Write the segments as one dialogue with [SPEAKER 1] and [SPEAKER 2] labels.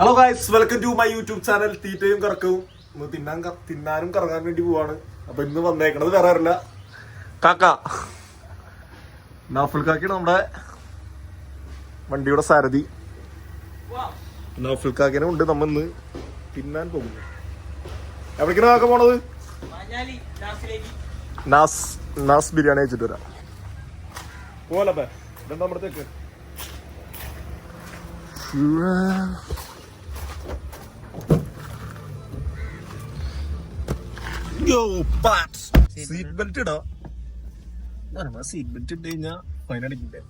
[SPEAKER 1] Hello guys welcome to my YouTube channel തീറ്റയും കറക്കവും. ഇന്ന് തിന്നാൻ ക- തിന്നാനും കറങ്ങാൻ വേണ്ടി പോവാണ്. അപ്പൊ ഇന്ന് വന്നേക്കണത് വേറെ ആരല്ല. കാക്ക. നാഫുൽ കാക്കയാണ് നമ്മുടെ വണ്ടിയുടെ സാരഥി. നാഫുൽ കാക്കനെ ഉണ്ട് നമ്മ ഇന്ന് തിന്നാൻ പോകുന്നു. എവിടേക്കാണ് കാക്ക പോണത്? നാസ് നാസ് ബിരിയാണി വെച്ചിട്ട് വരാം. ഇതെന്താ നമ്മുടെ തെക്ക്? സീറ്റ് ബെൽറ്റ് ഇടാ. സീറ്റ് ബെൽറ്റ് ഇട്ട് കഴിഞ്ഞാ ഫൈൻ അടിക്കില്ലേ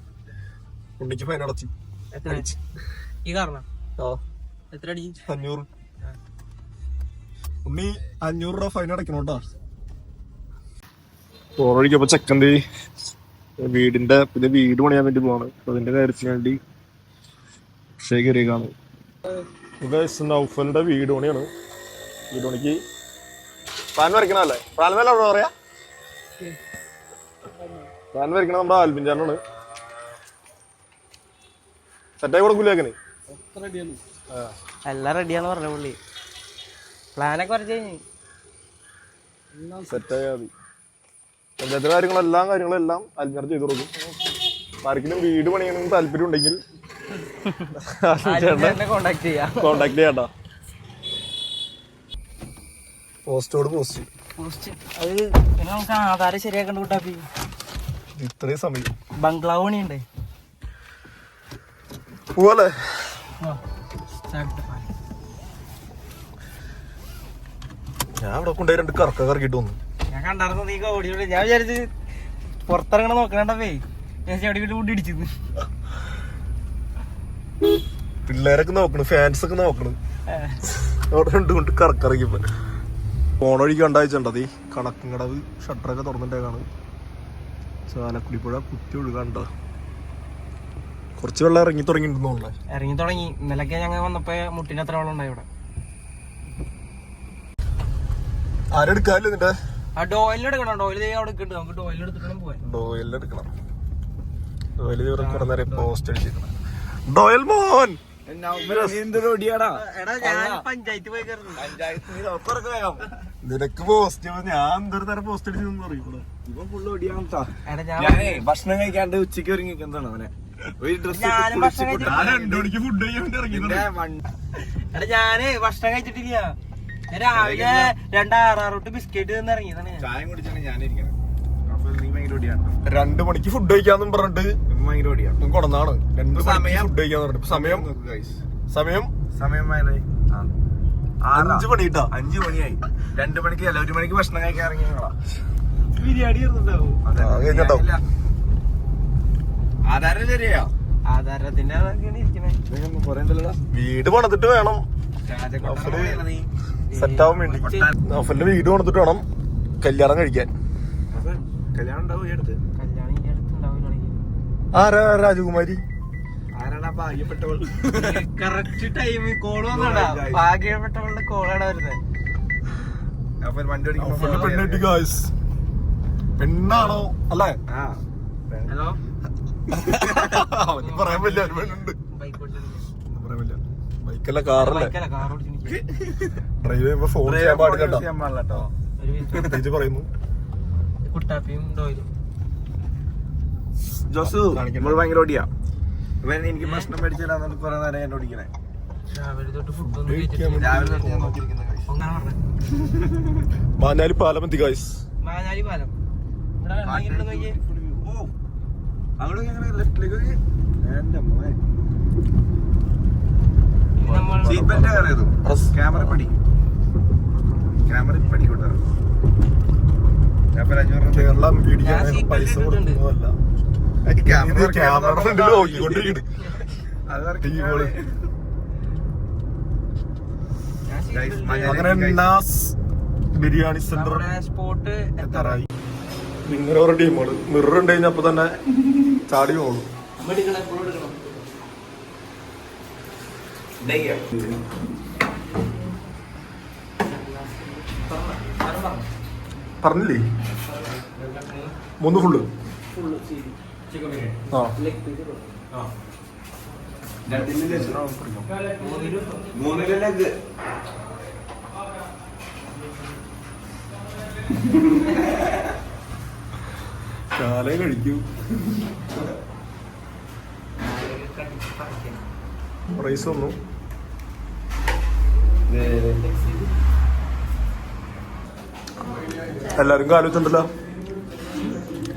[SPEAKER 1] ഉണ്ണിക്ക് ഫൈൻ അടച്ചു.
[SPEAKER 2] ഈ കാരണം എത്ര അടിച്ചു
[SPEAKER 1] അഞ്ഞൂറ്. ഉണ്ണി അഞ്ഞൂറ് രൂപ ഫൈൻ ചെക്കന്റെ വീടിന്റെ പിന്നെ വീട് പണിയാൻ വേണ്ടി പോവാണ്. അതിന്റെ കാര്യത്തിന് വേണ്ടി ശേഖരിക്കാണ് നൗഫലിന്റെ വീട് പണിയാണ്. വീട് പണിക്ക് പ്ലാൻ വരയ്ക്കണല്ലേ പ്ലാൻ മേലെ അവിടെ പറയാ? പ്ലാൻ വരയ്ക്കണ നമ്മുടെ ആൽബിൻ ചേട്ടനാണ്. സെറ്റായി കൊടുക്കൂലേക്കന്
[SPEAKER 2] എല്ലാം റെഡിയാന്ന് പറഞ്ഞ പുള്ളി. പ്ലാനൊക്കെ വരച്ചു കഴിഞ്ഞു.
[SPEAKER 1] സെറ്റായാൽ മതി. പഞ്ചായത്തിലെ കാര്യങ്ങളും എല്ലാ കാര്യങ്ങളും എല്ലാം അൽമേർ ചെയ്തു കൊടുക്കും. ആർക്കെങ്കിലും വീട് പണിയണമെന്ന് താല്പര്യം ഉണ്ടെങ്കിൽ
[SPEAKER 2] കോണ്ടാക്ട് ചെയ്യാം.
[SPEAKER 1] കോണ്ടാക്ട് ചെയ്യണ്ട പോസ്റ്റോട് പോസ്റ്റ്.
[SPEAKER 2] പോസ്റ്റ്. അത് പിന്നെ നമുക്ക് ആധാരം ശരിയാക്കണ്ട കൂട്ടാപ്പി.
[SPEAKER 1] ഇത്രയും സമയം.
[SPEAKER 2] ബംഗ്ലാവ് പണിയുണ്ട്.
[SPEAKER 1] പോവല്ലേ? ഞാൻ അവിടെ കൊണ്ടുപോയി രണ്ട് കറക്ക കറക്കിട്ട് വന്നു.
[SPEAKER 2] ഞാൻ കണ്ടായിരുന്നു നീ ഓടി ഓടി ഞാൻ വിചാരിച്ച് പുറത്തിറങ്ങണ നോക്കണേ ഞാൻ ചെടി വീട്ട് കൂട്ടി ഇടിച്ചത്
[SPEAKER 1] പിള്ളേരൊക്കെ നോക്കണു ഫാൻസ് ഒക്കെ നോക്കണു. അവിടെ രണ്ട് കൊണ്ട് കറക്കിറങ്ങിപ്പോ പോണ വഴിക്ക് കണ്ടായിച്ചുണ്ടത് ഈ കണക്കിങ്ങടവ് ഷട്ടറൊക്കെ തുറന്നിട്ടേക്കാണ്. ചാലക്കുടിപ്പുഴ കുത്തി ഒഴുകാണ്ട കുറച്ച് വെള്ളം ഇറങ്ങി തുടങ്ങിയിട്ടുണ്ടോണ്ടേ
[SPEAKER 2] ഇറങ്ങി തുടങ്ങി. ഇന്നലൊക്കെ ഞങ്ങൾ വന്നപ്പോ മുട്ടിന് അത്ര വെള്ളം ഉണ്ടായി ഇവിടെ.
[SPEAKER 1] ആരെടുക്കാല്ലോ നിന്റെ?
[SPEAKER 2] ആ ഡോയിലിന് എടുക്കണം. ഡോയിൽ അവിടെ കിട്ടും നമുക്ക് ഡോയിൽ എടുത്തിട്ട് പോവാൻ.
[SPEAKER 1] ഡോയിൽ എടുക്കണം. ഡോയിൽ കുറെ നേരം പോസ്റ്റ് അടിച്ചിരിക്കണം ഡോയൽ മോഹൻ
[SPEAKER 2] എടാ ഞാൻ പഞ്ചായത്ത് പോയി കയറുന്നു.
[SPEAKER 1] നിനക്ക് പോസ്റ്റ് ഞാൻ എന്തൊരു തരം പോസ്റ്റ്
[SPEAKER 2] എടാ ഞാൻ
[SPEAKER 3] ഞാനേ ഭക്ഷണം കഴിക്കാണ്ട് ഉച്ചയ്ക്ക് ഒരുങ്ങി നിൽക്കുന്നതാണ് അവനെ. ഒരു ഡ്രസ്
[SPEAKER 1] ഫുഡ്
[SPEAKER 2] എടാ ഞാൻ ഭക്ഷണം കഴിച്ചിട്ടില്ല. രാവിലെ രണ്ട് ആറാറോട്ട് ബിസ്ക്കറ്റ് തിന്ന് ഇറങ്ങിയതാണ്. ഞാൻ.
[SPEAKER 3] ചായ കുടിച്ചാണ് ഞാനിരിക്കുന്നത് അപ്പൊ നീ ഭയങ്കര ഓടിയാണ്
[SPEAKER 1] രണ്ടു മണിക്ക് ഫുഡ് കഴിക്കാന്നും പറഞ്ഞിട്ട് കൊടന്നാണ് രണ്ട് മണിക്ക്
[SPEAKER 3] സമയം?
[SPEAKER 1] ഫുഡ് കഴിക്കാന്ന് പറഞ്ഞിട്ട്. സമയം സമയം
[SPEAKER 3] സമയം.
[SPEAKER 1] അഞ്ചു മണി കിട്ടാ
[SPEAKER 3] അഞ്ചു മണിയായി. രണ്ടു മണിക്ക് അല്ല ഒരു മണിക്ക് ഭക്ഷണം കഴിക്കാൻ ഇറങ്ങി
[SPEAKER 2] ബിരിയാണി.
[SPEAKER 3] ആധാരം ശരിയാ?
[SPEAKER 2] ആധാരത്തിന്റെ.
[SPEAKER 1] വീട് പണിതിട്ട് വേണം.
[SPEAKER 3] രാജകൊട്ടാരം അഫൽ നീ.
[SPEAKER 1] സെറ്റ് ആവാൻ വേണ്ടി. നഫലിന്റെ വീട് പണിതിട്ട് വേണം കല്യാണം കഴിക്കാൻ.
[SPEAKER 3] കല്യാണം ഉണ്ടാവും ഈ അടുത്ത്.
[SPEAKER 2] കല്യാണം ഈ അടുത്തുണ്ടാവില്ല
[SPEAKER 1] ആരാ രാജകുമാരി?
[SPEAKER 3] ആരാണ് ഭാഗ്യപ്പെട്ടവൾ?
[SPEAKER 2] കറക്റ്റ് ടൈമിൽ കോൾ വന്നോടാ ഭാഗ്യപ്പെട്ടവളുടെ കോളാണ് വരുന്നത്
[SPEAKER 3] അപ്പൊ വണ്ടി
[SPEAKER 1] പെണ്ണെട്ടി ഗായ്സ് പെണ്ണാണോ? അല്ലേ?
[SPEAKER 2] ഹലോ
[SPEAKER 1] പറയാൻ പറ്റില്ല പറ്റില്ല. ബൈക്കല്ല കാറല്ലേ ഡ്രൈവ് ചെയ്യുമ്പോ ഫോൺ ചെയ്യാൻ പാടില്ല കേട്ടോ. പറയുന്നു.
[SPEAKER 2] കുട്ടാപ്പിയും ഡോയിലും
[SPEAKER 3] ജോസു. നമ്മൾ ഭയങ്കര ഓടിയാ. ഇവൻ എനിക്ക് ഭക്ഷണം മേടിച്ചില്ലാന്നുകൊണ്ട് കുറെ നേരം ഞാൻ ഓടിക്കണേ.
[SPEAKER 2] രാവിലെ തൊട്ട് ഫുഡ്
[SPEAKER 3] രാവിലെ തൊട്ട് ഞാൻ
[SPEAKER 2] മാനാലി പാലം ഇവിടെ വെള്ളം ഇങ്ങനെ ഉണ്ടെന്ന്
[SPEAKER 3] ഓ അങ്ങോട്ട് എങ്ങനെ ലെഫ്റ്റിലേക്ക് എന്റെ മോനെ.
[SPEAKER 2] ഇത്
[SPEAKER 3] സീറ്റ് ബെൽറ്റ് കയറിയതും
[SPEAKER 1] Press.
[SPEAKER 3] ക്യാമറ പടി. ക്യാമറ പടി ഞാൻ ഇപ്പൊ ഒരു അഞ്ഞൂറ് രൂപ
[SPEAKER 1] കേരള
[SPEAKER 2] belt
[SPEAKER 1] പൈസ. കൊടുക്കുന്നതല്ല.
[SPEAKER 3] ക്യാമറ
[SPEAKER 1] ഫ്രണ്ടിൽ നോക്കിക്കൊണ്ടിരിക്കുന്നു. അങ്ങനെ നാസ് ബിരിയാണി സെന്റർ
[SPEAKER 2] സ്പോട്ട്
[SPEAKER 1] എത്താറായി. ഇങ്ങനെ ഓരോ ടീമുകൾ മിറർ ഉണ്ട് കഴിഞ്ഞപ്പോ തന്നെ ചാടി പോകും.
[SPEAKER 2] Thank എടുക്കണം
[SPEAKER 1] പറഞ്ഞില്ലേ? മൂന്ന് ഫുള്ള് ആ.
[SPEAKER 3] മൂന്നിലെ ലെഗ്
[SPEAKER 1] കാലേ കഴിക്കൂ. റൈസ് വന്നു എല്ലാരും കാലുണ്ടല്ലോ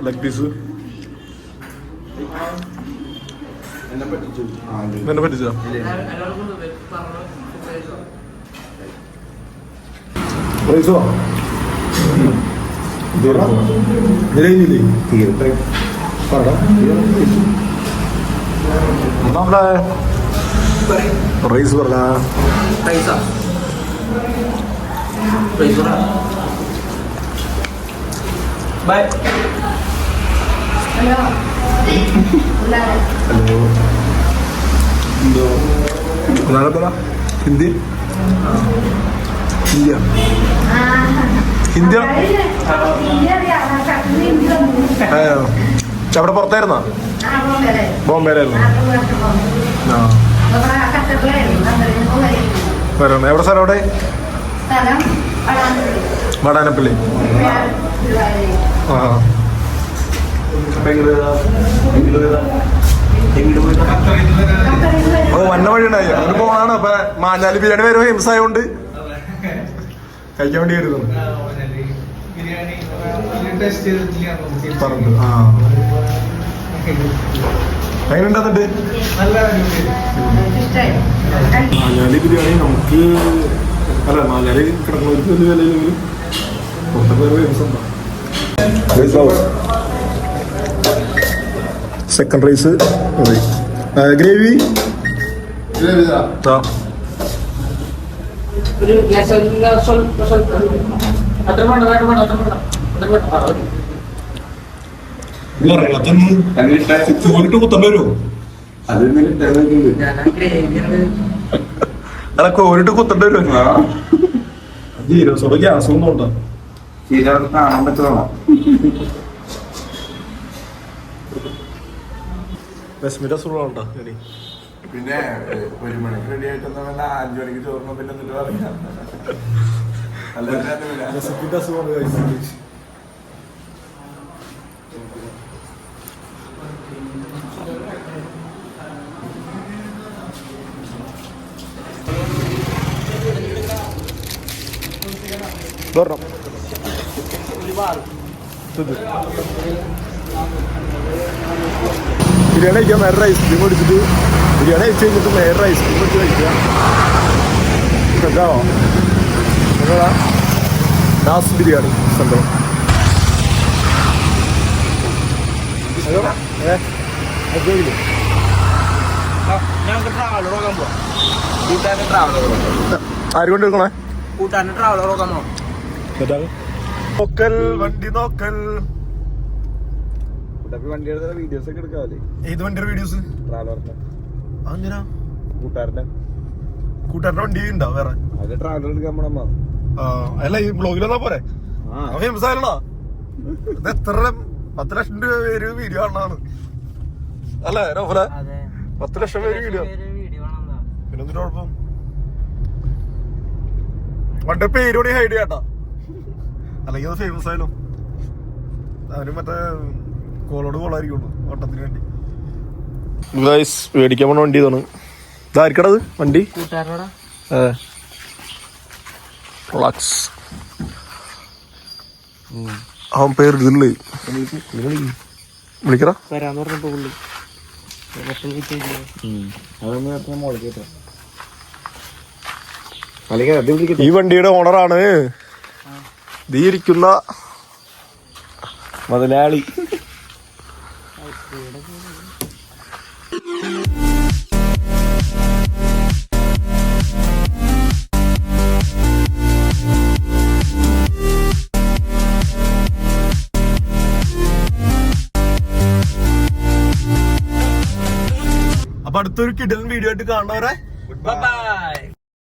[SPEAKER 1] ലെഗ് പീസ്
[SPEAKER 3] എന്നെ പറ്റിച്ചു?
[SPEAKER 1] റൈസോ നിലയില്ലേ റൈസ് പറഞ്ഞ
[SPEAKER 2] ബൈ
[SPEAKER 1] ഹലോ എന്തോ ഒന്നാലെ പറ ഹിന്ദി ഹിന്ദിയ ഹിന്ദിയ അവിടെ പുറത്തായിരുന്നോ ബോംബെയിലായിരുന്നു ആ വരണം എവിടെ സ്ഥലം അവിടെ? വടാനപ്പള്ളി. അത് വന്ന വഴി ഉണ്ടായി അത് പോണാണ് അപ്പൊ മാഞ്ഞാലി ബിരിയാണി വരും ഹിംസ ആയതുകൊണ്ട് കഴിക്കാൻ വേണ്ടി വരുന്നു പറഞ്ഞു ആ. മാഞ്ഞാലി ബിരിയാണി നമുക്ക് അല്ല മാഞ്ഞാലി കിടക്കുന്നവർക്ക് വലിയ വിലയില്ലെങ്കിലും പുറത്തൊക്കെ ഹിംസ സെക്കൻഡ് റൈസ് ഗ്രേവി
[SPEAKER 2] ഒരു ഗ്ലാസ് സ്വല്പ സ്വല്പ അത്ര വേണ്ട വേണ്ട വേണ്ട അത്ര വേണ്ട അത്ര വേണ്ട ആ, ഒരു.
[SPEAKER 1] പോയിട്ട് കുത്തണ്ട ജീരോ ഗ്യാസ് ഒന്നും ഉണ്ടോ?
[SPEAKER 3] ശരിയാണ് കാണാൻ
[SPEAKER 1] ശരി
[SPEAKER 3] പിന്നെ ഒരു മണിക്ക് റെഡി ആയിട്ട് അഞ്ചു മണിക്ക് ചോറിന് പിന്നെ. എന്നിട്ട് പറയാം അല്ല
[SPEAKER 1] വിസ്മിന്റെ ബിരിയാണി കഴിക്കാൻ നേരെ ഐസ്ക്രീം മേടിച്ചിട്ട് ബിരിയാണി കഴിച്ച് കഴിഞ്ഞിട്ട് വേറെ ഐസ് ക്രീം മേടിച്ച് കഴിക്കുക. കേൾക്കാമോ നാസ് ബിരിയാണി സംഭവം. ആരും കൊണ്ട് എടുക്കണേ
[SPEAKER 2] കൂട്ടാന്റെ ട്രാവലർ നോക്കാൻ പോവാം
[SPEAKER 1] നോക്കൽ വണ്ടി നോക്കൽ.
[SPEAKER 3] വണ്ടി എടുത്ത വീഡിയോസ് ഒക്കെ എടുക്കാവല്ലേ?
[SPEAKER 1] ഏത് വണ്ടിയുടെ വീഡിയോസ്
[SPEAKER 3] ട്രാവലറിന്റെ.
[SPEAKER 1] അതെന്തിനാ?
[SPEAKER 3] കൂട്ടുകാരന്റെ.
[SPEAKER 1] കൂട്ടുകാരുടെ വണ്ടി ഉണ്ടോ വേറെ?
[SPEAKER 3] അത് ട്രാവലർ എടുക്കാൻ പോണമ്മ
[SPEAKER 1] അല്ല ഈ ബ്ലോഗിൽ വന്നാ പോരെ? ഇത് എത്ര പത്ത് ലക്ഷം രൂപ പേര് വീഡിയോ കാണാണ് അല്ലേ നോഫല?
[SPEAKER 2] അതെ.
[SPEAKER 1] പത്ത് ലക്ഷം പേര് വീഡിയോ കുഴപ്പം? വണ്ടി ഹൈഡ് ചെയ്യാട്ടാ. അല്ലെങ്കിൽ അത് ഫേമസ് ആയാലോ അവന് മറ്റേ കോളോട് കോളായിരിക്കുള്ളൂ ഓട്ടത്തിന് വേണ്ടി. ഗൈസ് മേടിക്കാൻ പോണ വണ്ടി ഇതാണ്. ഇതായിരിക്കണത് വണ്ടി?
[SPEAKER 2] ഫ്ലക്സ്
[SPEAKER 1] റിലാക്സ് അവൻ പേര് ഇതില്ലേ
[SPEAKER 2] വരാന്ന് പറഞ്ഞപ്പോ പുള്ളി.
[SPEAKER 1] ഈ വണ്ടിയുടെ ഓണറാണ് ദീ ഇരിക്കുന്ന
[SPEAKER 3] മുതലാളി.
[SPEAKER 1] അപ്പൊ അടുത്തൊരു കിടലൻ വീഡിയോ ആയിട്ട് കാണുന്നവരെ
[SPEAKER 2] ബൈ